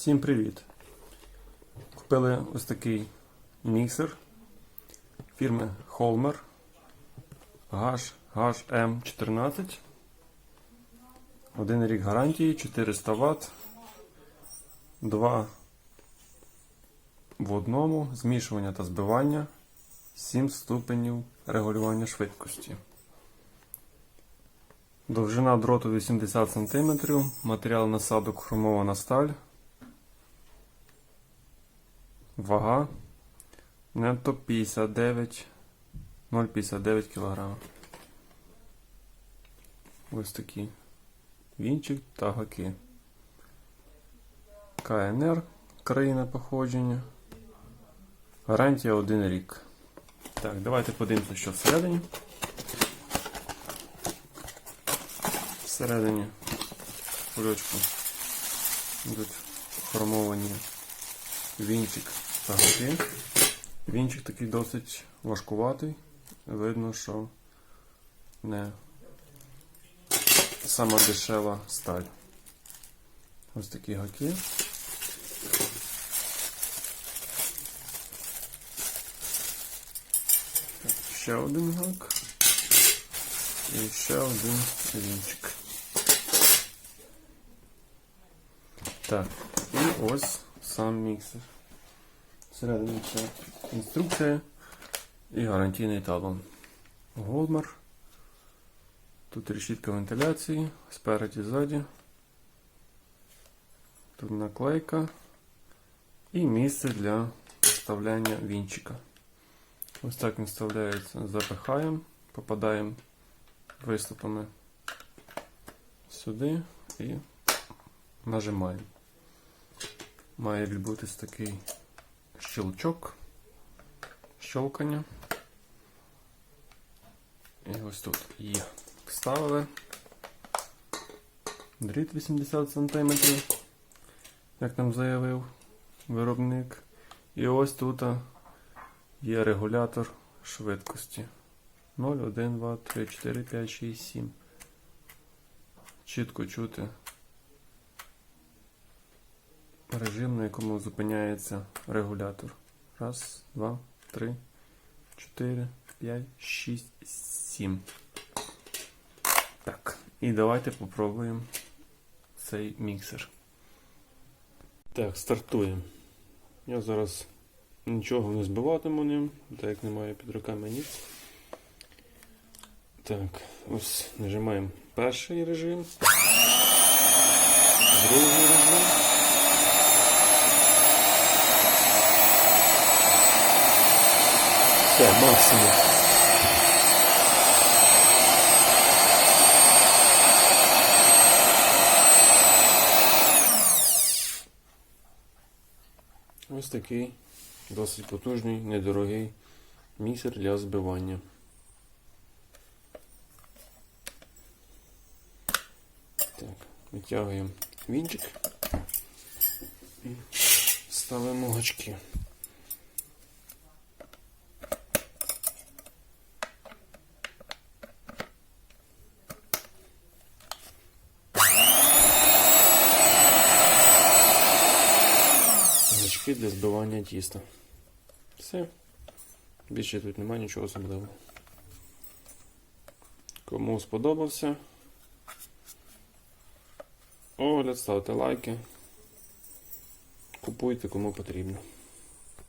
Всім привіт! Купили ось такий міксер фірми Holmer HM14. Один рік гарантії, 400 Вт, 2 в одному, змішування та збивання, 7 ступенів регулювання швидкості. Довжина дроту 80 см, матеріал насадок хромована сталь. Вага нетто 59 0,59 кг. Ось такі вінчик та гаки. КНР країна походження. Гарантія 1 рік. Так, давайте подивимося, що всередині. Всередині кульочку йдуть формовані вінчик та гаки. Вінчик такий досить важкуватий. Видно, що не сама дешева сталь. Ось такі гаки. Ще один гак. І ще один вінчик. Так, і ось сам міксер. Всередині це інструкція і гарантійний талон. Голмар. Тут решітка вентиляції, спереді ззаді. Тут наклейка і місце для вставляння вінчика. Ось так він вставляється, запихаємо, попадаємо виступами сюди і нажимаємо. Має відбутись такий щелчок, щелкання. І ось тут є. Вставили дріт 80 см, як нам заявив виробник. І ось тут є регулятор швидкості. 0, 1, 2, 3, 4, 5, 6, 7. Чітко чути режим, на якому зупиняється регулятор. Раз, два, три, чотири, п'ять, шість, сім. Так, і давайте попробуємо цей міксер. Так, стартуємо. Я зараз нічого не збиватиму ним, так як немає під руками ніц. Так, ось нажимаємо перший режим, другий режим. Все, максимум. Ось такий досить потужний, недорогий міксер для збивання. Так, витягуємо вінчик і ставимо гачки. Гачки для збивання тіста. Все. Більше тут немає нічого особливого. Кому сподобався, огляд, ставте лайки. Купуйте кому потрібно.